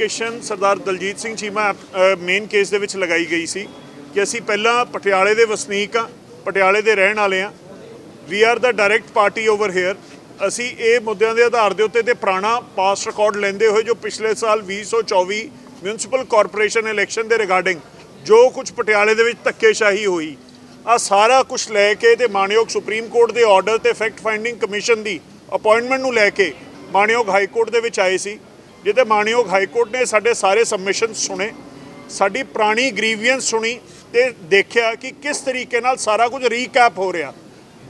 Application Sardar Daljit Singh Cheema main case ਦੇ ਵਿੱਚ ਲਗਾਈ ਗਈ ਸੀ ਕਿ ਅਸੀਂ ਪਹਿਲਾਂ ਪਟਿਆਲੇ ਦੇ ਵਸਨੀਕ ਆ ਪਟਿਆਲੇ ਦੇ ਰਹਿਣ ਵਾਲੇ ਆ we are the direct party over here ਅਸੀਂ ਇਹ ਮੁੱਦਿਆਂ ਦੇ ਆਧਾਰ ਦੇ ਉੱਤੇ ਤੇ ਪੁਰਾਣਾ ਪਾਸਟ ਰਿਕਾਰਡ ਲੈਂਦੇ ਹੋਏ ਜੋ ਪਿਛਲੇ ਸਾਲ 2024 ਮਿਊਨਿਸਪਲ ਕਾਰਪੋਰੇਸ਼ਨ ਇਲੈਕਸ਼ਨ ਦੇ ਰਿਗਾਰਡਿੰਗ ਜੋ ਕੁਝ ਪਟਿਆਲੇ ਦੇ ਵਿੱਚ ਧੱਕੇਸ਼ਾਹੀ ਹੋਈ। ਆ ਸਾਰਾ ਕੁਝ ਲੈ ਕੇ ਤੇ ਮਾਨਯੋਗ ਸੁਪਰੀਮ ਕੋਰਟ ਦੇ ਆਰਡਰ ਤੇ ਫੈਕਟ ਫਾਈਂਡਿੰਗ ਕਮਿਸ਼ਨ ਦੀ ਅਪਾਇੰਟਮੈਂਟ ਨੂੰ ਲੈ ਕੇ ਮਾਨਯੋਗ ਹਾਈ ਕੋਰਟ ਦੇ ਵਿੱਚ ਆਏ ਸੀ। ਜਿੱਤੇ ਮਾਨਯੋਗ ਹਾਈ ਕੋਰਟ ਨੇ ਸਾਡੇ ਸਾਰੇ ਸਬਮਿਸ਼ਨ ਸੁਣੇ, ਸਾਡੀ ਪੁਰਾਣੀ ਗ੍ਰੀਵੀਅੰਸ ਸੁਣੀ ਤੇ ਦੇਖਿਆ ਕਿ ਕਿਸ ਤਰੀਕੇ ਨਾਲ ਸਾਰਾ ਕੁਝ ਰੀਕੈਪ ਹੋ ਰਿਹਾ।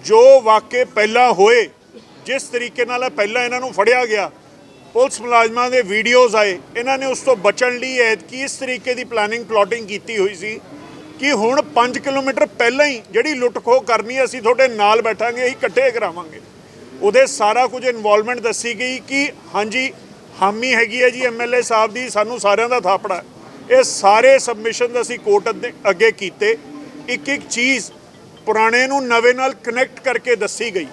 ਜੋ ਵਾਕਿਆ ਪਹਿਲਾਂ ਹੋਏ, ਜਿਸ ਤਰੀਕੇ ਨਾਲ ਪਹਿਲਾਂ ਇਹਨਾਂ ਨੂੰ ਫੜਿਆ ਗਿਆ, ਪੁਲਿਸ ਮੁਲਾਜ਼ਮਾਂ ਦੇ ਵੀਡੀਓਜ਼ ਆਏ, ਇਹਨਾਂ ਨੇ ਉਸ ਤੋਂ ਬਚਣ ਲਈ ਐਤਕੀ ਇਸ ਤਰੀਕੇ ਦੀ ਪਲੈਨਿੰਗ ਪਲਾਟਿੰਗ ਕੀਤੀ ਹੋਈ ਸੀ ਕਿ ਹੁਣ 5 ਕਿਲੋਮੀਟਰ ਪਹਿਲਾਂ ਹੀ ਜਿਹੜੀ ਲੁੱਟ ਖੋਹ ਕਰਨੀ ਅਸੀਂ ਤੁਹਾਡੇ ਨਾਲ ਬੈਠਾਂਗੇ, ਅਸੀਂ ਇਕੱਠੇ ਕਰਾਵਾਂਗੇ। ਉਹਦੇ ਸਾਰਾ ਕੁਝ ਇਨਵੋਲਵਮੈਂਟ ਦੱਸੀ ਗਈ ਕਿ ਹਾਂਜੀ ਹਾਮੀ ਹੈਗੀ ਹੈ ਜੀ ਐਮਐਲਏ ਸਾਹਿਬ ਦੀ, ਸਾਨੂੰ ਸਾਰਿਆਂ ਦਾ ਥਾਪੜਾ ਇਹ ਸਾਰੇ ਸਬਮਿਸ਼ਨ ਅਸੀਂ ਕੋਰਟ ਅੱਗੇ- ਅੱਗੇ ਕੀਤੇ। ਇੱਕ ਇੱਕ ਚੀਜ਼ ਪੁਰਾਣੇ ਨੂੰ ਨਵੇਂ ਨਾਲ ਕਨੈਕਟ ਕਰਕੇ ਦੱਸੀ ਗਈ।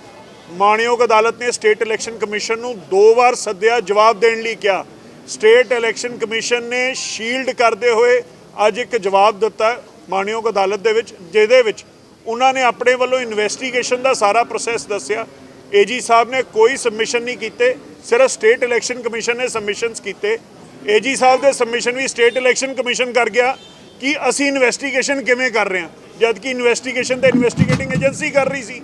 ਮਾਣਯੋਗ ਅਦਾਲਤ ਨੇ ਸਟੇਟ ਇਲੈਕਸ਼ਨ ਕਮਿਸ਼ਨ ਨੂੰ ਦੋ ਵਾਰ ਸੱਦਿਆ, ਜਵਾਬ ਦੇਣ ਲਈ ਕਿਹਾ। ਸਟੇਟ ਇਲੈਕਸ਼ਨ ਕਮਿਸ਼ਨ ਨੇ ਸ਼ੀਲਡ ਕਰਦੇ ਹੋਏ ਅੱਜ ਇੱਕ ਜਵਾਬ ਦਿੱਤਾ ਹੈ ਮਾਣਯੋਗ ਅਦਾਲਤ ਦੇ ਵਿੱਚ, ਜਿਹਦੇ ਵਿੱਚ ਉਹਨਾਂ ਨੇ ਆਪਣੇ ਵੱਲੋਂ ਇਨਵੈਸਟੀਗੇਸ਼ਨ ਦਾ ਸਾਰਾ ਪ੍ਰੋਸੈਸ ਦੱਸਿਆ। ਏਜੀ ਸਾਹਿਬ ਨੇ ਕੋਈ ਸਬਮਿਸ਼ਨ ਨਹੀਂ ਕੀਤੇ, ਸਿਰਫ ਸਟੇਟ ਇਲੈਕਸ਼ਨ ਕਮਿਸ਼ਨ ਨੇ ਸਬਮਿਸ਼ਨਸ ਕੀਤੇ। ਏਜੀ ਸਾਹਿਬ ਦੇ ਸਬਮਿਸ਼ਨ ਵੀ ਸਟੇਟ ਇਲੈਕਸ਼ਨ ਕਮਿਸ਼ਨ ਕਰ ਗਿਆ ਕਿ ਅਸੀਂ ਇਨਵੈਸਟੀਗੇਸ਼ਨ ਕਿਵੇਂ ਕਰ ਰਹੇ ਹਾਂ ਜਦ ਕਿ ਇਨਵੈਸਟੀਗੇਸ਼ਨ ਤਾਂ ਇਨਵੈਸਟੀਗੇਟਿੰਗ ਏਜੰਸੀ ਕਰ ਰਹੀ ਸੀ।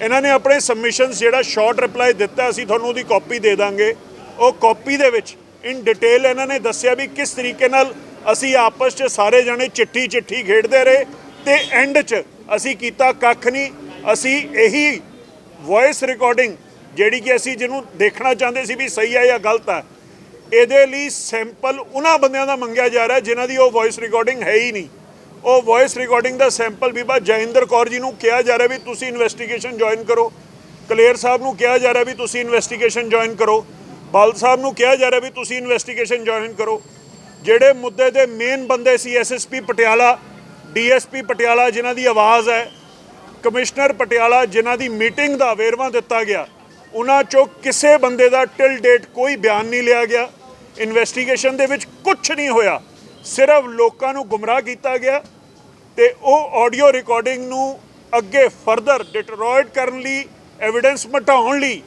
ਇਹਨਾਂ ਨੇ ਆਪਣੇ ਸਬਮਿਸ਼ਨਸ ਜਿਹੜਾ ਸ਼ਾਰਟ ਰਿਪਲਾਈ ਦਿੱਤਾ, ਅਸੀਂ ਤੁਹਾਨੂੰ ਉਹਦੀ ਕਾਪੀ ਦੇ ਦਾਂਗੇ। ਉਹ ਕਾਪੀ ਦੇ ਵਿੱਚ ਇਨ ਡਿਟੇਲ ਇਹਨਾਂ ਨੇ ਦੱਸਿਆ ਵੀ ਕਿਸ ਤਰੀਕੇ ਨਾਲ ਅਸੀਂ ਆਪਸ 'ਚ ਸਾਰੇ ਜਣੇ ਚਿੱਠੀ ਚਿੱਠੀ ਖੇਡਦੇ ਰਹੇ ਤੇ ਐਂਡ 'ਚ ਅਸੀਂ ਕੀਤਾ ਕੱਖ ਨਹੀਂ। ਅਸੀਂ ਇਹੀ ਵੌਇਸ ਰਿਕਾਰਡਿੰਗ ਜਿਹੜੀ ਕਿ ਅਸੀਂ ਜਿਹਨੂੰ ਦੇਖਣਾ ਚਾਹੁੰਦੇ ਸੀ ਵੀ ਸਹੀ ਹੈ ਜਾਂ ਗਲਤ ਹੈ, ਇਹਦੇ ਲਈ ਸੈਂਪਲ ਉਹਨਾਂ ਬੰਦਿਆਂ ਦਾ ਮੰਗਿਆ ਜਾ ਰਿਹਾ ਜਿਨ੍ਹਾਂ ਦੀ ਉਹ ਵੌਇਸ ਰਿਕਾਰਡਿੰਗ ਹੈ ਹੀ ਨਹੀਂ। ਉਹ ਵੌਇਸ ਰਿਕਾਰਡਿੰਗ ਦਾ ਸੈਂਪਲ ਵੀ ਬਾ ਜੈਇੰਦਰ ਕੌਰ ਜੀ ਨੂੰ ਕਿਹਾ ਜਾ ਰਿਹਾ ਵੀ ਤੁਸੀਂ ਇਨਵੈਸਟੀਗੇਸ਼ਨ ਜੁਆਇਨ ਕਰੋ। ਕਲੇਰ ਸਾਹਿਬ ਨੂੰ ਕਿਹਾ ਜਾ ਰਿਹਾ ਵੀ ਤੁਸੀਂ ਇਨਵੈਸਟੀਗੇਸ਼ਨ ਜੁਆਇਨ ਕਰੋ। ਬਾਲ ਸਾਹਿਬ ਨੂੰ ਕਿਹਾ ਜਾ ਰਿਹਾ ਵੀ ਤੁਸੀਂ ਇਨਵੈਸਟੀਗੇਸ਼ਨ ਜੁਆਇਨ ਕਰੋ। ਜਿਹੜੇ ਮੁੱਦੇ ਦੇ ਮੇਨ ਬੰਦੇ ਸੀ ਐਸਐਸਪੀ ਪਟਿਆਲਾ ਡੀਐਸਪੀ ਪਟਿਆਲਾ ਜਿਨ੍ਹਾਂ ਦੀ ਆਵਾਜ਼ ਹੈ ਕਮਿਸ਼ਨਰ ਪਟਿਆਲਾ, ਜਿਨ੍ਹਾਂ ਦੀ ਮੀਟਿੰਗ ਦਾ ਵੇਰਵਾ ਦਿੱਤਾ ਗਿਆ, ਉਹਨਾਂ ਚੋਂ ਕਿਸੇ ਬੰਦੇ ਦਾ ਟਿਲ ਡੇਟ ਕੋਈ ਬਿਆਨ ਨਹੀਂ ਲਿਆ ਗਿਆ। ਇਨਵੈਸਟੀਗੇਸ਼ਨ ਦੇ ਵਿੱਚ ਕੁਝ ਨਹੀਂ ਹੋਇਆ। ਸਿਰਫ ਲੋਕਾਂ ਨੂੰ ਗੁੰਮਰਾਹ ਕੀਤਾ ਗਿਆ ਤੇ ਉਹ ਆਡੀਓ ਰਿਕਾਰਡਿੰਗ ਨੂੰ ਅੱਗੇ ਫਰਦਰ ਡਿਟਰੋਇਡ ਕਰਨ ਲਈ ਐਵੀਡੈਂਸ ਮਟਾਉਣ ਲਈ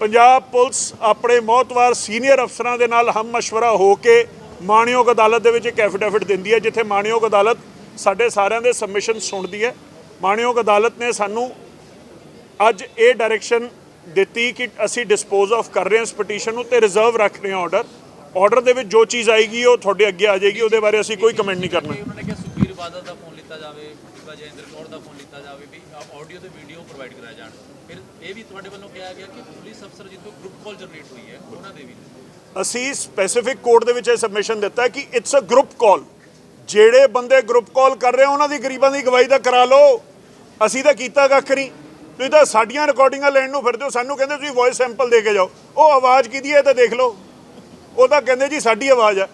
ਪੰਜਾਬ ਪੁਲਿਸ ਆਪਣੇ ਮੌਤਵਾਰ ਸੀਨੀਅਰ ਅਫਸਰਾਂ ਦੇ ਨਾਲ ਹਮ ਮਸ਼ਵਰਾ ਹੋ ਕੇ ਮਾਣਯੋਗ ਅਦਾਲਤ ਦੇ ਵਿੱਚ ਇੱਕ ਐਫੀਡੇਵਿਟ ਦਿੰਦੀ ਹੈ, ਜਿੱਥੇ ਮਾਣਯੋਗ ਅਦਾਲਤ ਸਾਡੇ ਸਾਰਿਆਂ ਦੇ ਸਬਮਿਸ਼ਨ ਸੁਣਦੀ ਹੈ। ਮਾਣਯੋਗ ਅਦਾਲਤ ਨੇ ਸਾਨੂੰ ਅੱਜ ਇਹ ਡਾਇਰੈਕਸ਼ਨ ਦਿੱਤੀ ਕਿ ਅਸੀਂ ਡਿਸਪੋਜ਼ ਆਫ ਕਰ ਰਹੇ ਹਾਂ ਇਸ ਪਟੀਸ਼ਨ ਨੂੰ ਤੇ ਰਿਜ਼ਰਵ ਰੱਖ ਰਹੇ ਹਾਂ ਆਰਡਰ ਆਰਡਰ ਦੇ ਵਿੱਚ ਜੋ ਚੀਜ਼ ਆਏਗੀ ਉਹ ਤੁਹਾਡੇ ਅੱਗੇ ਆ ਜਾਏਗੀ ਉਹਦੇ ਬਾਰੇ ਅਸੀਂ ਕੋਈ ਕਮੈਂਟ ਨਹੀਂ ਕਰਨਾ। ਉਹਨਾਂ ਨੇ ਕਿਹਾ ਸੁਖਬੀਰ ਬਾਦਲ ਦਾ ਫੋਨ ਲਿੱਤਾ ਜਾਵੇ ਬੀਬਾ ਜੈਂਦਰ ਕੌਰ ਦਾ ਫੋਨ ਲਿੱਤਾ ਜਾਵੇ ਵੀ ਆਡੀਓ ਤੇ ਵੀਡੀਓ ਪ੍ਰੋਵਾਈਡ ਕਰਾਇਆ ਜਾਣ। ਫਿਰ ਇਹ ਵੀ ਤੁਹਾਡੇ ਵੱਲੋਂ ਕਿਹਾ ਗਿਆ ਕਿ ਪੁਲਿਸ ਅਫਸਰ ਜਿੱਦੋਂ ਗਰੁੱਪ ਕਾਲ ਜਨਰੇਟ ਹੋਈ ਹੈ ਉਹਨਾਂ ਦੇ ਵੀ। ਅਸੀਂ ਸਪੈਸੀਫਿਕ ਕੋਡ ਦੇ ਵਿੱਚ ਇਹ ਸਬਮਿਸ਼ਨ ਦਿੱਤਾ ਕਿ ਇਟਸ ਅ ਗਰੁੱਪ ਕਾਲ ਜਿਹੜੇ ਬੰਦੇ ਗਰੁੱਪ ਕਾਲ ਕਰ ਰਹੇ ਉਹਨਾਂ ਦੀ ਗਰੀਬਾਂ ਦੀ ਗਵਾਹੀ ਤਾਂ ਕਰਾ ਲਓ। ਅਸੀਂ ਤਾਂ ਕੀਤਾ ਕੱਖ ਨਹੀਂ। ਤੁਸੀਂ ਤਾਂ ਸਾਡੀਆਂ ਰਿਕਾਰਡਿੰਗਾਂ ਲੈਣ ਨੂੰ ਫਿਰਦੇ ਹੋ, ਸਾਨੂੰ ਕਹਿੰਦੇ ਤੁਸੀਂ ਵੌਇਸ ਸੈਂਪਲ ਦੇ ਕੇ ਜਾਓ। ਉਹ ਆਵਾਜ਼ ਕਿਹਦੀ ਹੈ ਤਾਂ ਦੇਖ ਲਓ। ਉਹ ਤਾਂ ਕਹਿੰਦੇ ਜੀ ਸਾਡੀ ਆਵਾਜ਼ ਹੈ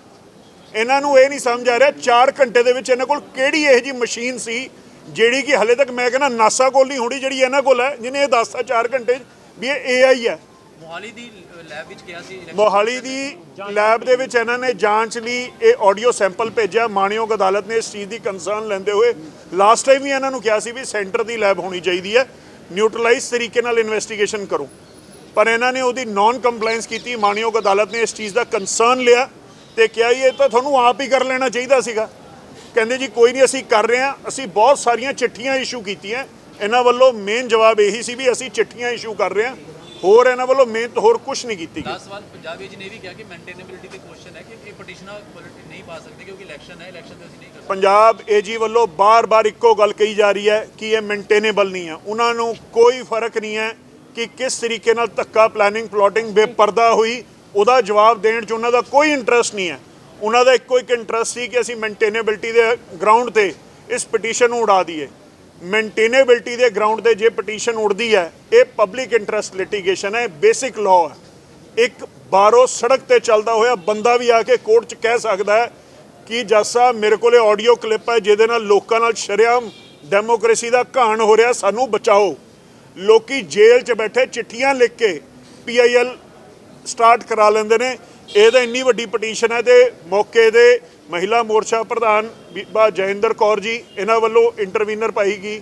ਇਹਨਾਂ ਨੂੰ ਇਹ ਨਹੀਂ ਸਮਝ ਆ ਰਿਹਾ 4 ਘੰਟੇ ਦੇ ਵਿੱਚ ਇਹਨਾਂ ਕੋਲ ਕਿਹੜੀ ਇਹੋ ਜੀ ਮਸ਼ੀਨ ਸੀ, ਜਿਹੜੀ ਕਿ ਹਲੇ ਤੱਕ ਮੈਂ ਕਹਿੰਦਾ ਨਾਸਾ ਕੋਲ ਨਹੀਂ ਹੋਣੀ, ਜਿਹੜੀ ਇਹਨਾਂ ਕੋਲ ਹੈ, ਜਿਹਨੇ ਇਹ ਦੱਸਤਾ 4 ਘੰਟੇ 'ਚ ਵੀ ਇਹ AI ਹੈ। ਮੋਹਾਲੀ ਦੀ ਲੈਬ ਵਿੱਚ ਕਿਹਾ ਸੀ ਮੋਹਾਲੀ ਦੀ ਲੈਬ ਦੇ ਵਿੱਚ ਇਹਨਾਂ ਨੇ ਜਾਂਚ ਲਈ ਇਹ ਆਡੀਓ ਸੈਂਪਲ ਭੇਜਿਆ। ਮਾਣਯੋਗ ਅਦਾਲਤ ਨੇ ਇਸ ਚੀਜ਼ ਦੀ ਕੰਸਰਨ ਲੈਂਦੇ ਹੋਏ ਲਾਸਟ ਟਾਈਮ ਵੀ ਇਹਨਾਂ ਨੂੰ ਕਿਹਾ ਸੀ ਵੀ ਸੈਂਟਰ ਦੀ ਲੈਬ ਹੋਣੀ ਚਾਹੀਦੀ ਹੈ। ਨਿਊਟਰਲਾਈਜ਼ ਤਰੀਕੇ ਨਾਲ ਇਨਵੈਸਟੀਗੇਸ਼ਨ ਕਰੋ। ਪਰ ਇਹਨਾਂ ਨੇ ਉਹਦੀ ਨਾਨ ਕੰਪਲਾਈਂਸ ਕੀਤੀ। ਮਾਣਯੋਗ ਅਦਾਲਤ ਨੇ ਇਸ ਚੀਜ਼ ਦਾ ਕੰਸਰਨ ਲਿਆ ਤੇ ਕਿਹਾ ਇਹ ਤਾਂ ਤੁਹਾਨੂੰ ਆਪ ਹੀ ਕਰ ਲੈਣਾ ਚਾਹੀਦਾ ਸੀਗਾ। ਕਹਿੰਦੇ ਜੀ ਕੋਈ ਨਹੀਂ ਅਸੀਂ ਕਰ ਰਹੇ ਹਾਂ। ਅਸੀਂ ਬਹੁਤ ਸਾਰੀਆਂ ਚਿੱਠੀਆਂ ਇਸ਼ੂ ਕੀਤੀਆਂ। ਇਹਨਾਂ ਵੱਲੋਂ ਮੇਨ ਜਵਾਬ ਇਹੀ ਸੀ ਵੀ ਅਸੀਂ ਚਿੱਠੀਆਂ ਇਸ਼ੂ ਕਰ ਰਹੇ ਹਾਂ। ਹੋਰ ਇਹਨਾਂ ਵੱਲੋਂ ਮਿਹਨਤ ਹੋਰ ਕੁਝ ਨਹੀਂ ਕੀਤੀ ਗਈ। 10 ਸਵਾਲ ਪੰਜਾਬ ਏਜ ਨੇ ਵੀ ਕਿਹਾ ਕਿ ਮੇਨਟੇਨੇਬਿਲਿਟੀ ਦੇ ਕੁਐਸਚਨ ਹੈ ਕਿ ਇਹ ਪਟੀਸ਼ਨਾਂ ਨਹੀਂ ਪਾ ਸਕਦੇ ਕਿਉਂਕਿ ਇਲੈਕਸ਼ਨ ਹੈ ਇਲੈਕਸ਼ਨ ਤੇ ਅਸੀਂ ਨਹੀਂ ਕਰ ਸਕਦੇ। ਪੰਜਾਬ ਏਜੀ ਵੱਲੋਂ ਬਾਰ-ਬਾਰ ਇੱਕੋ ਗੱਲ ਕਹੀ ਜਾ ਰਹੀ ਹੈ ਕਿ ਇਹ ਮੇਨਟੇਨੇਬਲ ਨਹੀਂ ਹੈ। ਉਹਨਾਂ ਨੂੰ ਕੋਈ ਫ਼ਰਕ ਨਹੀਂ ਹੈ ਕਿ ਕਿਸ ਤਰੀਕੇ ਨਾਲ ਧੱਕਾ ਪਲੈਨਿੰਗ ਪਲੋਟਿੰਗ ਬੇਪਰਦਾ ਹੋਈ ਉਹਦਾ ਜਵਾਬ ਦੇਣ 'ਚ ਉਹਨਾਂ ਦਾ ਕੋਈ ਇੰਟਰਸਟ ਨਹੀਂ ਹੈ। ਉਹਨਾਂ ਦਾ ਇੱਕੋ ਇੱਕ ਇੰਟਰਸਟ ਸੀ ਕਿ ਅਸੀਂ ਮੇਨਟੇਨੇਬਿਲਟੀ ਦੇ ਗਰਾਊਂਡ ਤੇ ਇਸ ਪਟੀਸ਼ਨ ਨੂੰ ਉਡਾ ਦਈਏ। ਮੇਨਟੇਨੇਬਿਲਟੀ ਦੇ ਗਰਾਊਂਡ ਤੇ ਜੇ ਪਟੀਸ਼ਨ ਉੜਦੀ ਹੈ, ਇਹ ਪਬਲਿਕ ਇੰਟਰਸਟ ਲਿਟੀਗੇਸ਼ਨ ਹੈ ਬੇਸਿਕ ਲਾਅ ਹੈ। ਇੱਕ ਬਾਹਰੋਂ ਸੜਕ ਤੇ ਚੱਲਦਾ ਹੋਇਆ ਬੰਦਾ ਵੀ ਆ ਕੇ ਕੋਰਟ 'ਚ ਕਹਿ ਸਕਦਾ ਹੈ ਕਿ ਜੱਜ ਸਾਹਿਬ ਮੇਰੇ ਕੋਲੇ ਆਡੀਓ ਕਲਿੱਪ ਹੈ, ਜਿਹਦੇ ਨਾਲ ਲੋਕਾਂ ਨਾਲ ਸ਼ਰੇਆਮ ਡੈਮੋਕ੍ਰੇਸੀ ਦਾ ਘਾਣ ਹੋ ਰਿਹਾ, ਸਾਨੂੰ ਬਚਾਓ। ਲੋਕੀ ਜੇਲ੍ਹ 'ਚ ਬੈਠੇ, ਚਿੱਠੀਆਂ ਲਿਖ ਕੇ ਪੀਆਈਐਲ ਸਟਾਰਟ ਕਰਾ ਲੈਂਦੇ ਨੇ। ਇਹ ਤਾਂ ਇੰਨੀ ਵੱਡੀ ਪਟੀਸ਼ਨ ਹੈ ਤੇ ਮੌਕੇ ਦੇ ਮਹਿਲਾ ਮੋਰਚਾ ਪ੍ਰਧਾਨ ਬੀਬਾ ਜੈਿੰਦਰ ਕੌਰ ਜੀ, ਇਹਨਾਂ ਵੱਲੋਂ ਇੰਟਰਵੀਨਰ ਪਾਈ ਗਈ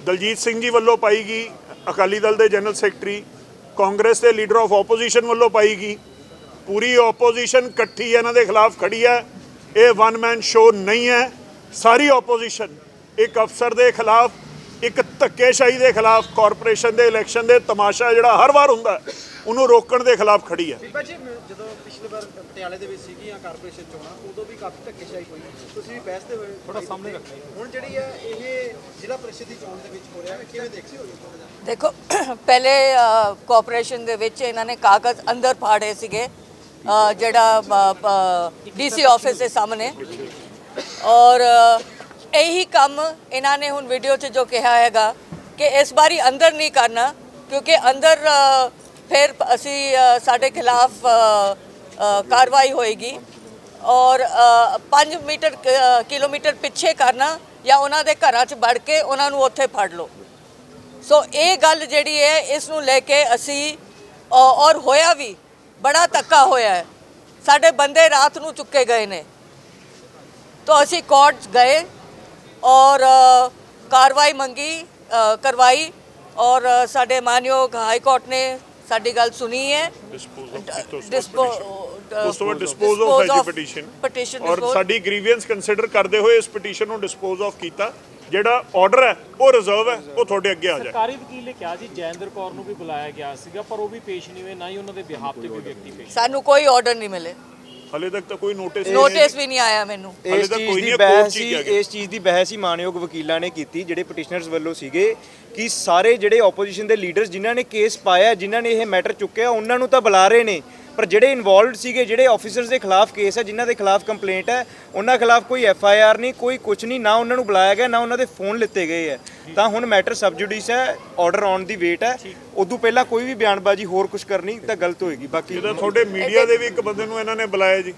ਦਲਜੀਤ ਸਿੰਘ ਜੀ ਵੱਲੋਂ ਪਾਈ ਗਈ ਅਕਾਲੀ ਦਲ ਦੇ ਜਨਰਲ ਸੈਕਟਰੀ ਕਾਂਗਰਸ ਦੇ ਲੀਡਰ ਆਫ ਆਪੋਜੀਸ਼ਨ ਵੱਲੋਂ ਪਾਈ ਗਈ ਪੂਰੀ ਆਪੋਜੀਸ਼ਨ ਇਕੱਠੀ ਇਹਨਾਂ ਦੇ ਖਿਲਾਫ ਖੜੀ ਹੈ। ਇਹ ਵਨ ਮੈਨ ਸ਼ੋ ਨਹੀਂ ਹੈ। ਸਾਰੀ ਆਪੋਜੀਸ਼ਨ ਇੱਕ ਅਫਸਰ ਦੇ ਖਿਲਾਫ, ਇੱਕ ਧੱਕੇਸ਼ਾਹੀ ਦੇ ਖਿਲਾਫ ਕਾਰਪੋਰੇਸ਼ਨ ਦੇ ਇਲੈਕਸ਼ਨ ਦੇ ਤਮਾਸ਼ਾ ਜਿਹੜਾ ਹਰ ਵਾਰ ਹੁੰਦਾ ਉਹਨੂੰ ਰੋਕਣ ਦੇ ਖਿਲਾਫ ਖੜੀ ਹੈ। ਬੀਬਾ ਜੀ ਮੈਂ ਜਦੋਂ ਪਿਛਲੀ ਵਾਰ ਪਟਿਆਲੇ ਦੇ ਵਿੱਚ ਸੀਗੀਆਂ ਕਾਰਪੋਰੇਸ਼ਨ ਚੋਣਾਂ ਉਦੋਂ ਵੀ ਕਾਫੀ ਧੱਕੇਸ਼ਾਹੀ ਹੋਈ। ਤੁਸੀਂ ਵੀ ਬਹਿਸ ਦੇ ਹੋਏ ਥੋੜਾ ਸਾਹਮਣੇ ਰੱਖਿਆ ਹੁਣ ਜਿਹੜੀ ਹੈ ਇਹ ਜ਼ਿਲ੍ਹਾ ਪ੍ਰੀਸ਼ਦ ਦੀ ਚੋਣ ਦੇ ਵਿੱਚ ਹੋ ਰਿਹਾ ਹੈ ਕਿਵੇਂ ਦੇਖਦੇ ਹੋ ਦੇਖੋ ਪਹਿਲੇ ਕਾਰਪੋਰੇਸ਼ਨ ਦੇ ਵਿੱਚ ਇਹਨਾਂ ਨੇ ਕਾਗਜ਼ ਅੰਦਰ ਫਾੜੇ ਸੀਗੇ ਜਿਹੜਾ ਡੀਸੀ ਆਫਿਸ ਦੇ ਸਾਹਮਣੇ। ਔਰ ਇਹੀ ਕੰਮ ਇਹਨਾਂ ਨੇ ਹੁਣ ਵੀਡੀਓ 'ਚ ਜੋ ਕਿਹਾ ਹੈਗਾ ਕਿ ਇਸ ਵਾਰੀ ਅੰਦਰ ਨਹੀਂ ਕਰਨਾ ਕਿਉਂਕਿ ਅੰਦਰ ਫਿਰ ਅਸੀਂ ਸਾਡੇ ਖਿਲਾਫ ਕਾਰਵਾਈ ਹੋਏਗੀ। ਔਰ 5 ਮੀਟਰ ਕਿਲੋਮੀਟਰ ਪਿੱਛੇ ਕਰਨਾ ਜਾਂ ਉਹਨਾਂ ਦੇ ਘਰਾਂ 'ਚ ਵੜ ਕੇ ਉਹਨਾਂ ਨੂੰ ਉੱਥੇ ਫੜ ਲਓ। ਸੋ ਇਹ ਗੱਲ ਜਿਹੜੀ ਹੈ, ਇਸ ਨੂੰ ਲੈ ਕੇ ਅਸੀਂ ਔਰ ਹੋਇਆ ਵੀ, ਬੜਾ ਧੱਕਾ ਹੋਇਆ ਹੈ। ਸਾਡੇ ਬੰਦੇ ਰਾਤ ਨੂੰ ਚੁੱਕੇ ਗਏ ਨੇ। ਤਾਂ ਅਸੀਂ ਕੋਰਟ ਗਏ ਔਰ ਕਾਰਵਾਈ ਮੰਗੀ ਕਰਵਾਈ। ਔਰ ਸਾਡੇ ਮਾਨਯੋਗ ਹਾਈ ਕੋਰਟ ਨੇ ਸਾਡੀ ਗੱਲ ਸੁਣੀ ਹੈ। ਡਿਸਪੋਜ਼ ਉਸ ਤੋਂ ਬਾਅਦ ਡਿਸਪੋਜ਼ ਆਫ ਹੈ ਜੀ ਪਟੀਸ਼ਨ ਪਟੀਸ਼ਨ ਔਰ ਸਾਡੀ ਗ੍ਰੀਵੈਂਸ ਕੰਸੀਡਰ ਕਰਦੇ ਹੋਏ ਇਸ ਪਟੀਸ਼ਨ ਨੂੰ ਡਿਸਪੋਜ਼ ਆਫ ਕੀਤਾ। ਜਿਹੜਾ ਆਰਡਰ ਹੈ ਉਹ ਰਿਜ਼ਰਵ ਹੈ ਉਹ ਤੁਹਾਡੇ ਅੱਗੇ ਆ ਜਾਏ। ਸਰਕਾਰੀ ਵਕੀਲ ਨੇ ਕਿਹਾ ਜੀ ਜੈਂਦਰ ਕੌਰ ਨੂੰ ਵੀ ਬੁਲਾਇਆ ਗਿਆ ਸੀਗਾ ਪਰ ਉਹ ਵੀ ਪੇਸ਼ ਨਹੀਂ ਹੋਏ ਨਾ ਹੀ ਉਹਨਾਂ ਦੇ ਬਿਹਾਫ ਤੇ ਕੋਈ ਵਿਅਕਤੀ ਪੇਸ਼ ਸਾਨੂੰ ਕੋਈ ਆਰਡਰ ਨਹੀਂ ਮਿਲੇ। ਹਲੇ ਤੱਕ ਤਾਂ ਕੋਈ ਨੋਟਿਸ ਨੋਟਿਸ ਵੀ ਨਹੀਂ ਆਇਆ ਮੈਨੂੰ। ਹਾਲੇ ਇਸ ਤੱਕ ਚੀਜ਼ ਕੋਈ ਦੀ ਬਹਿਸ ਗਿਆ। ਇਸ ਚੀਜ਼ ਦੀ ਬਹਿਸ ਹੀ ਮਾਨਯੋਗ ਵਕੀਲਾਂ ਨੇ ਕੀਤੀ ਜਿਹੜੇ ਪਟੀਸ਼ਨਰਸ ਵੱਲੋਂ ਸੀਗੇ ਕਿ ਸਾਰੇ ਜਿਹੜੇ ਆਪੋਜੀਸ਼ਨ ਦੇ ਲੀਡਰਸ ਜਿਨ੍ਹਾਂ ਨੇ ਕੇਸ ਪਾਇਆ ਜਿਨ੍ਹਾਂ ਨੇ ਇਹ ਮੈਟਰ ਚੁੱਕਿਆ ਉਹਨਾਂ ਨੂੰ ਤਾਂ ਬੁਲਾ ਰਹੇ ਨੇ। ਪਰ ਜਿਹੜੇ ਇਨਵੋਲਵਡ ਸੀਗੇ ਜਿਹੜੇ ਆਫੀਸਰਸ ਦੇ ਖਿਲਾਫ ਕੇਸ ਹੈ ਜਿਨ੍ਹਾਂ ਦੇ ਖਿਲਾਫ ਕੰਪਲੇਂਟ ਹੈ ਉਹਨਾਂ ਖਿਲਾਫ ਕੋਈ ਐਫ ਆਈ ਆਰ ਨਹੀਂ ਕੋਈ ਕੁਝ ਨਹੀਂ ਨਾ ਉਹਨਾਂ ਨੂੰ ਬੁਲਾਇਆ ਗਿਆ ਨਾ ਉਹਨਾਂ ਦੇ ਫੋਨ ਲਿੱਤੇ ਗਏ ਹੈ। ਤਾਂ ਹੁਣ ਮੈਟਰ ਸਬ ਜੁਡਿਸ ਹੈ ਆਰਡਰ ਆਨ ਦੀ ਵੇਟ ਹੈ। ਉਦੋਂ ਪਹਿਲਾਂ ਕੋਈ ਵੀ ਬਿਆਨਬਾਜ਼ੀ ਹੋਰ ਕੁਝ ਕਰਨੀ ਤਾਂ ਗਲਤ ਹੋਏਗੀ ਬਾਕੀ ਇਹਦਾ ਤੁਹਾਡੇ ਮੀਡੀਆ ਦੇ ਵੀ ਇੱਕ ਬੰਦੇ ਨੂੰ ਇਹਨਾਂ ਨੇ ਬੁਲਾਇਆ ਜੀ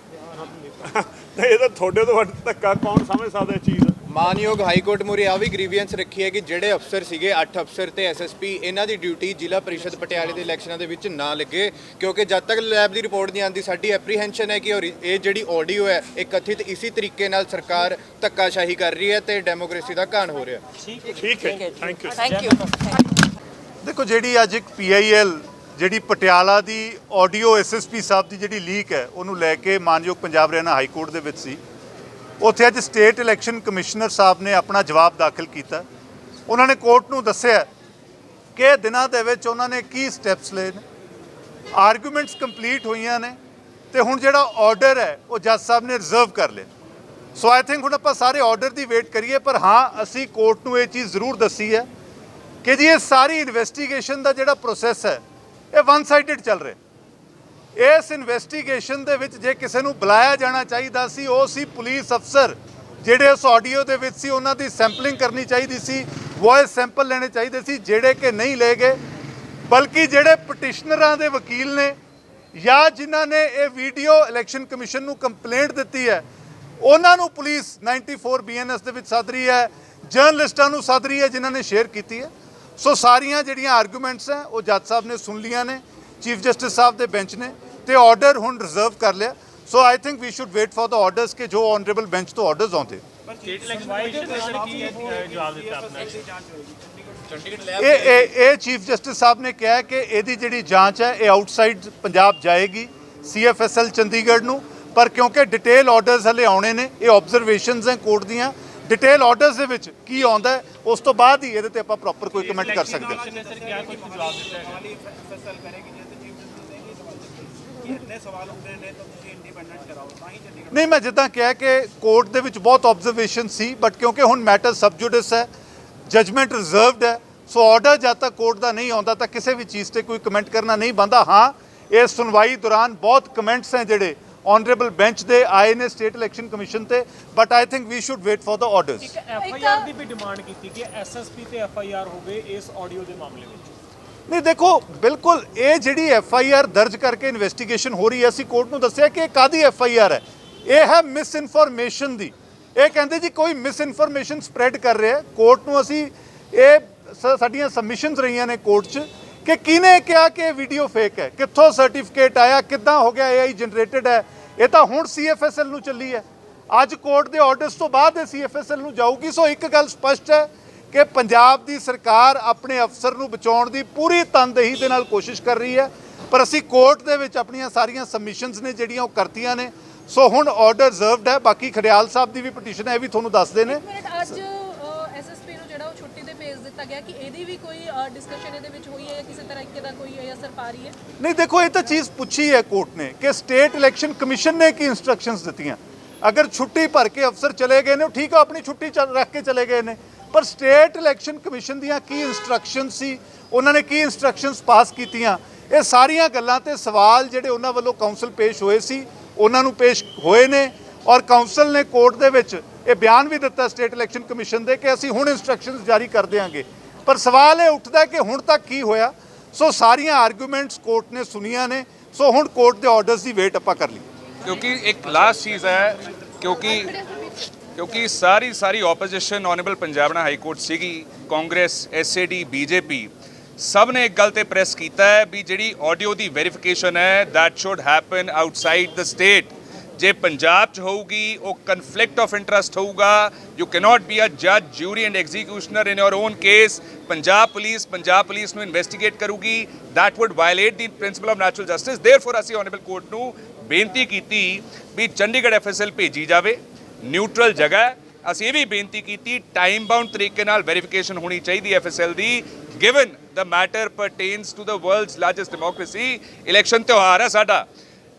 ਤੇ ਇਹ ਤਾਂ ਤੁਹਾਡੇ ਤੋਂ ਵੱਧ ਧੱਕਾ ਕੌਣ ਸਮਝ ਸਕਦਾ ਇਹ ਚੀਜ਼? ਮਾਨਯੋਗ ਹਾਈ ਕੋਰਟ ਮੁਰੇ ਆ ਵੀ ਗ੍ਰੀਵੈਂਸ ਰੱਖੀ ਹੈ ਕਿ ਜਿਹੜੇ ਅਫਸਰ ਸੀਗੇ 8 ਅਫਸਰ ਤੇ ਐਸਐਸਪੀ ਇਹਨਾਂ ਦੀ ਡਿਊਟੀ ਜ਼ਿਲ੍ਹਾ ਪਰਿਸ਼ਦ ਪਟਿਆਲੇ ਦੇ ਇਲੈਕਸ਼ਨਾਂ ਦੇ ਵਿੱਚ ਨਾ ਲੱਗੇ ਕਿਉਂਕਿ ਜਦ ਤੱਕ ਲੈਬ ਦੀ ਰਿਪੋਰਟ ਨਹੀਂ ਆਉਂਦੀ ਸਾਡੀ ਐਪਰੀਹੈਂਸ਼ਨ ਹੈ ਕਿ ਇਹ ਜਿਹੜੀ ਆਡੀਓ ਹੈ ਇਹ ਕਥਿਤ ਇਸੇ ਤਰੀਕੇ ਨਾਲ ਸਰਕਾਰ ਧੱਕਾਸ਼ਾਹੀ ਕਰ ਰਹੀ ਹੈ ਤੇ ਡੈਮੋਕ੍ਰੇਸੀ ਦਾ ਘਾਣ ਹੋ ਰਿਹਾ ਠੀਕ ਹੈ ਥੈਂਕ ਯੂ ਥੈਂਕ ਯੂ ਦੇਖੋ ਜਿਹੜੀ ਅੱਜ ਇੱਕ ਪੀਆਈਐਲ ਜਿਹੜੀ ਪਟਿਆਲਾ ਦੀ ਆਡੀਓ ਐਸਐਸਪੀ ਸਾਹਿਬ ਦੀ ਜਿਹੜੀ ਲੀਕ ਹੈ ਉਹਨੂੰ ਲੈ ਕੇ ਮਾਨਯੋਗ ਪੰਜਾਬ ਹਰਿਆਣਾ ਹਾਈ ਕੋਰਟ ਦੇ ਵਿੱਚ ਸੀ। ਉੱਥੇ ਅੱਜ ਸਟੇਟ ਇਲੈਕਸ਼ਨ ਕਮਿਸ਼ਨਰ ਸਾਹਿਬ ਨੇ ਆਪਣਾ ਜਵਾਬ ਦਾਖਲ ਕੀਤਾ। ਉਹਨਾਂ ਨੇ ਕੋਰਟ ਨੂੰ ਦੱਸਿਆ ਕਿ ਦਿਨਾਂ ਦੇ ਵਿੱਚ ਉਹਨਾਂ ਨੇ ਕੀ ਸਟੈਪਸ ਲਏ ਨੇ। ਆਰਗੂਮੈਂਟਸ ਕੰਪਲੀਟ ਹੋਈਆਂ ਨੇ ਤੇ ਹੁਣ ਜਿਹੜਾ ਆਰਡਰ ਹੈ, ਉਹ ਜੱਜ ਸਾਹਿਬ ਨੇ ਰਿਜ਼ਰਵ ਕਰ ਲਿਆ। ਸੋ ਆਈ ਥਿੰਕ ਹੁਣ ਆਪਾਂ ਸਾਰੇ ਆਰਡਰ ਦੀ ਵੇਟ ਕਰੀਏ, ਪਰ ਹਾਂ, ਅਸੀਂ ਕੋਰਟ ਨੂੰ ਇਹ ਚੀਜ਼ ਜ਼ਰੂਰ ਦੱਸੀ ਹੈ ਕਿ ਜੀ ਇਹ ਸਾਰੀ ਇਨਵੈਸਟੀਗੇਸ਼ਨ ਦਾ ਜਿਹੜਾ ਪ੍ਰੋਸੈਸ ਹੈ, ਇਹ ਵਨ ਸਾਈਡਡ ਚੱਲ ਰਿਹਾ। ਇਸ ਇਨਵੈਸਟੀਗੇਸ਼ਨ ਦੇ ਵਿੱਚ ਜੇ ਕਿਸੇ ਨੂੰ ਬੁਲਾਇਆ ਜਾਣਾ ਚਾਹੀਦਾ ਸੀ, ਉਹ ਸੀ ਪੁਲਿਸ ਅਫਸਰ। ਜਿਹੜੇ ਉਸ ਆਡੀਓ ਦੇ ਵਿੱਚ ਸੀ, ਉਹਨਾਂ ਦੀ ਸੈਂਪਲਿੰਗ ਕਰਨੀ ਚਾਹੀਦੀ ਸੀ, ਵੌਇਸ ਸੈਂਪਲ ਲੈਣੇ ਚਾਹੀਦੇ ਸੀ, ਜਿਹੜੇ ਕਿ ਨਹੀਂ ਲਏ ਗਏ। ਬਲਕਿ ਜਿਹੜੇ ਪਟੀਸ਼ਨਰਾਂ ਦੇ ਵਕੀਲ ਨੇ ਜਾਂ ਜਿਨ੍ਹਾਂ ਨੇ ਇਹ ਵੀਡੀਓ ਇਲੈਕਸ਼ਨ ਕਮਿਸ਼ਨ ਨੂੰ ਕੰਪਲੇਂਟ ਦਿੱਤੀ ਹੈ, ਉਹਨਾਂ ਨੂੰ ਪੁਲਿਸ 94 ਬੀਐਨਐਸ ਦੇ ਵਿੱਚ ਸੱਦ ਰਹੀ ਹੈ, ਜਰਨਲਿਸਟਾਂ ਨੂੰ ਸੱਦ ਰਹੀ ਹੈ, ਜਿਨ੍ਹਾਂ ਨੇ ਸ਼ੇਅਰ ਕੀਤੀ ਹੈ। ਸੋ ਸਾਰੀਆਂ ਜਿਹੜੀਆਂ ਆਰਗੂਮੈਂਟਸ ਹੈ, ਉਹ ਜੱਜ ਸਾਹਿਬ ਨੇ ਸੁਣ ਲੀਆਂ ਨੇ, ਚੀਫ ਜਸਟਿਸ ਸਾਹਿਬ ਦੇ ਬੈਂਚ ਨੇ। ਤੇ ਆਰਡਰ ਹੁਣ ਰਿਜ਼ਰਵ ਕਰ ਲਿਆ। So I think we should wait for the orders ਕਿ ਜੋ ਆਨਰੇਬਲ ਬੈਂਚ ਤੋਂ ਆਰਡਰਸ ਆਉਂਦੇ। ਇਹ ਇਹ ਇਹ ਚੀਫ ਜਸਟਿਸ ਸਾਹਿਬ ਨੇ ਕਿਹਾ ਕਿ ਇਹਦੀ ਜਿਹੜੀ ਜਾਂਚ ਹੈ ਇਹ ਆਊਟਸਾਈਡ ਪੰਜਾਬ ਜਾਏਗੀ ਸੀਐਫਐਸਐਲ ਚੰਡੀਗੜ੍ਹ ਨੂੰ। ਪਰ ਕਿਉਂਕਿ ਡਿਟੇਲ ਆਰਡਰਸ ਹਲੇ ਆਉਣੇ ਨੇ ਇਹ ਆਬਜ਼ਰਵੇਸ਼ਨਸ ਹੈ ਕੋਰਟ ਦੀਆਂ। ਡਿਟੇਲ ਆਰਡਰਸ ਦੇ ਵਿੱਚ ਕੀ ਆਉਂਦਾ ਉਸ ਤੋਂ ਬਾਅਦ ਹੀ ਇਹਦੇ ਤੇ ਆਪਾਂ ਪ੍ਰੋਪਰ ਕੋਈ ਕਮੈਂਟ ਕਰ ਸਕਦੇ ਹਾਂ। ਨਹੀਂ ਮੈਂ ਜਿੱਦਾਂ ਕਿਹਾ ਕਿ ਕੋਰਟ ਦੇ ਵਿੱਚ ਬਹੁਤ ਆਬਜ਼ਰਵੇਸ਼ਨ ਸੀ ਬਟ ਕਿਉਂਕਿ ਹੁਣ ਮੈਟਰ ਸਬ ਜੁਡਿਸ ਹੈ ਜਜਮੈਂਟ ਰਿਜ਼ਰਵਡ ਹੈ ਸੋ ਆਰਡਰ ਜਦ ਤੱਕ ਕੋਰਟ ਦਾ ਨਹੀਂ ਆਉਂਦਾ ਤਾਂ ਕਿਸੇ ਵੀ ਚੀਜ਼ ਤੇ ਕੋਈ ਕਮੈਂਟ ਕਰਨਾ ਨਹੀਂ ਬੰਦਾ ਹਾਂ ਇਹ ਸੁਣਵਾਈ ਦੌਰਾਨ ਬਹੁਤ ਕਮੈਂਟਸ ਹੈ ਜਿਹੜੇ ਆਨਰੇਬਲ ਬੈਂਚ ਦੇ ਆਏ ਨੇ ਸਟੇਟ ਇਲੈਕਸ਼ਨ ਕਮਿਸ਼ਨ ਤੇ but I think we should wait for the orders ਇੱਕ ਐਫ ਆਈ ਆਰ ਦੀ ਵੀ ਡਿਮਾਂਡ ਕੀਤੀ ਕਿ ਐਸਐਸਪੀ ਤੇ ਐਫ ਆਈ ਆਰ ਹੋਵੇ ਇਸ ਆਡੀਓ ਦੇ ਮਾਮਲੇ ਵਿੱਚ। ਨਹੀਂ, ਦੇਖੋ, ਬਿਲਕੁਲ ਇਹ ਜਿਹੜੀ ਐਫ ਆਈ ਆਰ ਦਰਜ ਕਰਕੇ ਇਨਵੈਸਟੀਗੇਸ਼ਨ ਹੋ ਰਹੀ ਹੈ, ਅਸੀਂ ਕੋਰਟ ਨੂੰ ਦੱਸਿਆ ਕਿ ਇਹ ਕਾਦੀ ਐਫ ਆਈ ਆਰ ਹੈ? ਇਹ ਹੈ ਮਿਸ ਇਨਫੋਰਮੇਸ਼ਨ ਦੀ। ਇਹ ਕਹਿੰਦੇ ਜੀ ਕੋਈ ਮਿਸ ਇਨਫੋਰਮੇਸ਼ਨ ਸਪਰੈਡ ਕਰ ਰਿਹਾ ਕੋਰਟ ਨੂੰ ਅਸੀਂ ਇਹ ਸ- ਸਾਡੀਆਂ ਸਬਮਿਸ਼ਨਸ ਰਹੀਆਂ ਨੇ ਕੋਰਟ 'ਚ ਕਿ ਕਿਹਨੇ ਕਿਹਾ ਕਿ ਇਹ ਵੀਡੀਓ ਫੇਕ ਹੈ? ਕਿੱਥੋਂ ਸਰਟੀਫਿਕੇਟ ਆਇਆ? ਕਿੱਦਾਂ ਹੋ ਗਿਆ? AI ਜਨਰੇਟਡ ਹੈ। ਇਹ ਤਾਂ ਹੁਣ CFSL ਨੂੰ ਚੱਲੀ ਹੈ। ਅੱਜ ਕੋਰਟ ਦੇ ਆਰਡਰਸ ਤੋਂ ਬਾਅਦ ਇਹ CFSL ਨੂੰ ਜਾਊਗੀ। ਸੋ ਇੱਕ ਗੱਲ ਸਪਸ਼ਟ ਹੈ ਕਿ ਪੰਜਾਬ ਦੀ ਸਰਕਾਰ ਆਪਣੇ ਅਫਸਰ ਨੂੰ ਬਚਾਉਣ ਦੀ ਪੂਰੀ ਤਨਦੇਹੀ ਦੇ ਨਾਲ ਕੋਸ਼ਿਸ਼ ਕਰ ਰਹੀ ਹੈ ਪਰ ਅਸੀਂ ਕੋਰਟ ਦੇ ਵਿੱਚ ਆਪਣੀਆਂ ਸਾਰੀਆਂ ਸਬਮਿਸ਼ਨਸ ਨੇ ਜਿਹੜੀਆਂ ਉਹ ਕਰਤੀਆਂ ਨੇ। ਸੋ ਹੁਣ ਆਰਡਰ ਰਿਜ਼ਰਵਡ ਹੈ ਬਾਕੀ ਖੜਿਆਲ ਸਾਹਿਬ ਦੀ ਵੀ ਪਟੀਸ਼ਨ ਹੈ ਇਹ ਵੀ ਤੁਹਾਨੂੰ ਦੱਸਦੇ ਨੇ। ਮਿੰਟ ਅੱਜ ਐਸਐਸਪੀ ਨੂੰ ਜਿਹੜਾ ਉਹ ਛੁੱਟੀ ਤੇ ਭੇਜ ਦਿੱਤਾ ਗਿਆ ਕਿ ਇਹਦੀ ਵੀ ਕੋਈ ਡਿਸਕਸ਼ਨ ਇਹਦੇ ਵਿੱਚ ਹੋਈ ਹੈ ਜਾਂ ਕਿਸੇ ਤਰੀਕੇ ਦਾ ਕੋਈ ਅਸਰ ਪਾ ਰਹੀ ਹੈ? ਨਹੀਂ ਦੇਖੋ ਇਹ ਤਾਂ ਚੀਜ਼ ਪੁੱਛੀ ਹੈ ਕੋਰਟ ਨੇ ਕਿ ਸਟੇਟ ਇਲੈਕਸ਼ਨ ਕਮਿਸ਼ਨ ਨੇ ਕੀ ਇਨਸਟਰਕਸ਼ਨਸ ਦਿੱਤੀਆਂ। ਅਗਰ ਛੁੱਟੀ ਭਰ ਕੇ ਅਫਸਰ ਚਲੇ ਗਏ ਨੇ ਉਹ ਠੀਕ ਆ ਆਪਣੀ ਛੁੱਟੀ ਰੱਖ ਕੇ ਚਲੇ ਗਏ ਨੇ। ਪਰ ਸਟੇਟ ਇਲੈਕਸ਼ਨ ਕਮਿਸ਼ਨ ਦੀਆਂ ਕੀ ਇਨਸਟਰਕਸ਼ਨ ਸੀ? ਉਹਨਾਂ ਨੇ ਕੀ ਇਨਸਟਰਕਸ਼ਨਸ ਪਾਸ ਕੀਤੀਆਂ? ਇਹ ਸਾਰੀਆਂ ਗੱਲਾਂ ਤੇ ਸਵਾਲ ਜਿਹੜੇ ਉਹਨਾਂ ਵੱਲੋਂ ਕਾਉਂਸਲ ਪੇਸ਼ ਹੋਏ ਸੀ, ਉਹਨਾਂ ਨੂੰ ਪੇਸ਼ ਹੋਏ ਨੇ ਔਰ ਕਾਉਂਸਲ ਨੇ ਕੋਰਟ ਦੇ ਵਿੱਚ ਇਹ ਬਿਆਨ ਵੀ ਦਿੱਤਾ ਸਟੇਟ ਇਲੈਕਸ਼ਨ ਕਮਿਸ਼ਨ ਦੇ ਕਿ ਅਸੀਂ ਹੁਣ ਇਨਸਟਰਕਸ਼ਨਸ ਜਾਰੀ ਕਰ ਦੇਾਂਗੇ ਪਰ ਸਵਾਲ ਇਹ ਉੱਠਦਾ ਕਿ ਹੁਣ ਤੱਕ ਕੀ ਹੋਇਆ? ਸੋ ਸਾਰੀਆਂ ਆਰਗੂਮੈਂਟਸ ਕੋਰਟ ਨੇ ਸੁਣੀਆਂ ਨੇ, ਸੋ ਹੁਣ ਕੋਰਟ ਦੇ ਆਰਡਰਸ ਦੀ ਵੇਟ ਆਪਾਂ ਕਰ ਲਈ ਕਿਉਂਕਿ ਇੱਕ ਲਾਸਟ ਚੀਜ਼ ਹੈ, ਕਿਉਂਕਿ ਕਿਉਂਕਿ ਸਾਰੀ ਸਾਰੀ opposition honourable Punjab High Court ਸੀਗੀ ਕਾਂਗਰਸ ਐਸਏਡੀ ਬੀਜੇਪੀ ਸਭ ਨੇ ਇੱਕ ਗੱਲ ਤੇ ਪ੍ਰੈਸ ਕੀਤਾ ਹੈ ਵੀ ਜਿਹੜੀ ਆਡੀਓ ਦੀ ਵੈਰੀਫਿਕੇਸ਼ਨ ਹੈ that should happen outside the state ਜੇ ਪੰਜਾਬ ਚ ਹੋਊਗੀ, ਉਹ ਕਨਫਲਿਕਟ ਆਫ ਇੰਟਰਸਟ ਹੋਊਗਾ. ਯੂ ਕੈਨੋਟ ਬੀ ਅ ਜੱਜ jury and executioner in your own case Punjab police Punjab police ਨੂੰ ਇਨਵੈਸਟੀਗੇਟ ਕਰੂਗੀ. That would violate the principle of natural justice. Therefore, ਅਸੀਂ honourable court ਨੂੰ ਬੇਨਤੀ ਕੀਤੀ ਵੀ ਚੰਡੀਗੜ੍ਹ ਐਫਐਸਐਲ ਭੇਜੀ ਜਾਵੇ। ਨਿਊਟਰਲ ਜਗ੍ਹਾ ਹੈ। ਅਸੀਂ ਇਹ ਵੀ ਬੇਨਤੀ ਕੀਤੀ ਟਾਈਮ ਬਾਉਂਡ ਤਰੀਕੇ ਨਾਲ ਵੈਰੀਫਿਕੇਸ਼ਨ ਹੋਣੀ ਚਾਹੀਦੀ ਹੈ FSL the. Given the matter pertains to the world's largest democracy election ਤਿਉਹਾਰ ਹੈ ਸਾਡਾ।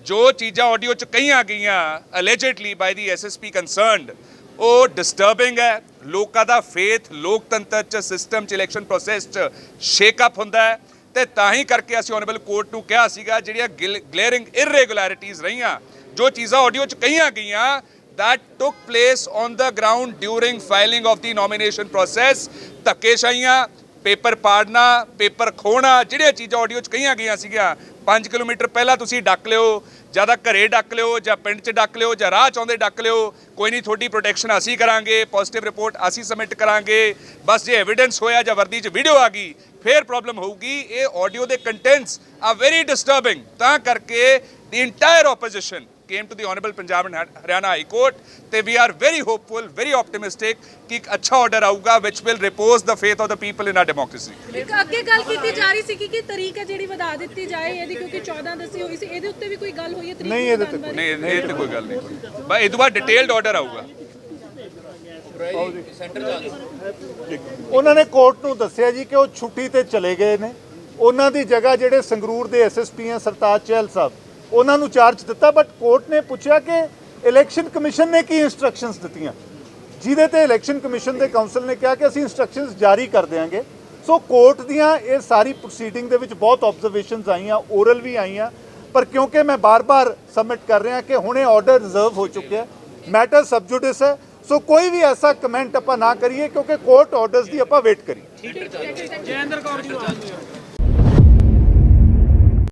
ਜੋ ਚੀਜ਼ਾਂ ਆਡੀਓ ਚ ਕਹੀਆਂ ਗਈਆਂ allegedly by the SSP concerned ਉਹ ਡਿਸਟਰਬਿੰਗ ਹੈ। ਲੋਕਾਂ ਦਾ ਫੇਥ ਲੋਕਤੰਤਰ ਚ ਸਿਸਟਮ ਚ ਇਲੈਕਸ਼ਨ ਪ੍ਰੋਸੈਸ ਚ ਸ਼ੇਕ ਅਪ ਹੁੰਦਾ ਹੈ। ਤੇ ਤਾਂ ਹੀ ਕਰਕੇ ਅਸੀਂ ਆਨਰੇਬਲ ਕੋਰਟ ਨੂੰ ਕਿਹਾ ਸੀਗਾ, ਜਿਹੜੀਆਂ ਗਲੇਰਿੰਗ ਇਰੈਗੂਲੈਰਿਟੀਜ਼ ਰਹੀਆਂ, ਜੋ ਚੀਜ਼ਾਂ ਆਡੀਓ ਚ ਕਹੀਆਂ ਗਈਆਂ that took place on the ground during filing of the nomination process. ਧੱਕੇਸ਼ਾਹੀਆਂ, ਪੇਪਰ ਪਾੜਨਾ, ਪੇਪਰ ਖੋਣਾ, ਜਿਹੜੀਆਂ ਚੀਜ਼ਾਂ ਆਡੀਓ ਚ ਕਹੀਆਂ ਗਈਆਂ ਸੀਗੀਆਂ 5 ਕਿਲੋਮੀਟਰ ਪਹਿਲਾਂ ਤੁਸੀਂ ਡੱਕ ਲਿਓ, ਜਾਂ ਤਾਂ ਘਰੇ ਡੱਕ ਲਿਓ, ਜਾਂ ਪਿੰਡ 'ਚ ਡੱਕ ਲਿਓ, ਜਾਂ ਰਾਹ 'ਚ ਆਉਂਦੇ ਡੱਕ ਲਿਓ, ਕੋਈ ਨਹੀਂ ਤੁਹਾਡੀ ਪ੍ਰੋਟੈਕਸ਼ਨ ਅਸੀਂ ਕਰਾਂਗੇ ਪੋਜ਼ਿਟਿਵ ਰਿਪੋਰਟ ਅਸੀਂ ਸਬਮਿਟ ਕਰਾਂਗੇ। ਬਸ ਜੇ ਐਵੀਡੈਂਸ ਹੋਇਆ ਜਾਂ ਵਰਦੀ 'ਚ ਵੀਡੀਓ ਆ ਗਈ, ਫੇਰ ਪ੍ਰੋਬਲਮ ਹੋਊਗੀ। ਇਹ ਆਡੀਓ ਦੇ ਕੰਟੈਂਟਸ ਆ ਵੈਰੀ ਡਿਸਟਰਬਿੰਗ ਤਾਂ ਕਰਕੇ the entire opposition came to the honorable punjab and Har- haryana high court ਤੇ we are very hopeful very optimistic ਕਿ ਇੱਕ ਅੱਛਾ ਆਰਡਰ ਆਊਗਾ which will repose the faith of the people in our democracy. ਇੱਕ ਅੱਗੇ ਗੱਲ ਕੀਤੀ ਜਾ ਰਹੀ ਸੀ ਕਿ ਕਿ ਤਰੀਕ ਹੈ ਜਿਹੜੀ ਵਧਾ ਦਿੱਤੀ ਜਾਏ ਇਹਦੀ ਕਿਉਂਕਿ 14 ਦੱਸੀ ਹੋਈ ਸੀ। ਇਹਦੇ ਉੱਤੇ ਵੀ ਕੋਈ ਗੱਲ ਹੋਈ ਹੈ ਤਰੀਕ ਨਹੀਂ, ਇਹਦੇ ਤੇ? ਨਹੀਂ ਇਹ ਤੇ ਕੋਈ ਗੱਲ ਨਹੀਂ ਬਸ ਇਹ ਤੋਂ ਬਾਅਦ ਡਿਟੇਲਡ ਆਰਡਰ ਆਊਗਾ। ਉਹਨਾਂ ਨੇ ਕੋਰਟ ਨੂੰ ਦੱਸਿਆ ਜੀ ਕਿ ਉਹ ਛੁੱਟੀ ਤੇ ਚਲੇ ਗਏ ਨੇ। ਉਹਨਾਂ ਦੀ ਜਗ੍ਹਾ ਜਿਹੜੇ ਸੰਗਰੂਰ ਦੇ ਐਸਐਸਪੀ ਆ ਸਰਤਾਜ ਚਹਿਲ ਸਾਹਿਬ ਉਹਨਾਂ ਨੂੰ ਚਾਰਜ ਦਿੱਤਾ ਬਟ ਕੋਰਟ ਨੇ ਪੁੱਛਿਆ ਕਿ ਇਲੈਕਸ਼ਨ ਕਮਿਸ਼ਨ ਨੇ ਕੀ ਇਨਸਟਰਕਸ਼ਨਸ ਦਿੱਤੀਆਂ? ਜਿਹਦੇ ਤੇ ਇਲੈਕਸ਼ਨ ਕਮਿਸ਼ਨ ਦੇ ਕਾਉਂਸਲ ਨੇ ਕਿਹਾ ਕਿ ਅਸੀਂ ਇਨਸਟਰਕਸ਼ਨਸ ਜਾਰੀ ਕਰ ਦਿਆਂਗੇ। ਸੋ ਕੋਰਟ ਦੀਆਂ ਇਹ ਸਾਰੀ ਪ੍ਰੋਸੀਡਿੰਗ ਦੇ ਵਿੱਚ ਬਹੁਤ ਆਬਜ਼ਰਵੇਸ਼ਨਸ ਆਈਆਂ ਓਰਲ ਵੀ ਆਈਆਂ, ਪਰ ਕਿਉਂਕਿ ਮੈਂ ਬਾਰ-ਬਾਰ ਸਬਮਿਟ ਕਰ ਰਿਹਾ ਕਿ ਹੁਣ ਇਹ ਆਰਡਰ ਰਿਜ਼ਰਵ ਹੋ ਚੁੱਕਿਆ ਮੈਟਰ ਸਬਜੂਡਿਸ ਹੈ ਸੋ ਕੋਈ ਵੀ ਐਸਾ ਕਮੈਂਟ ਆਪਾਂ ਨਾ ਕਰੀਏ, ਕਿਉਂਕਿ ਕੋਰਟ ਆਰਡਰਸ ਦੀ ਆਪਾਂ ਵੇਟ ਕਰੀਏ। ਜੈਂਦਰ ਕੌਰ ਜੀ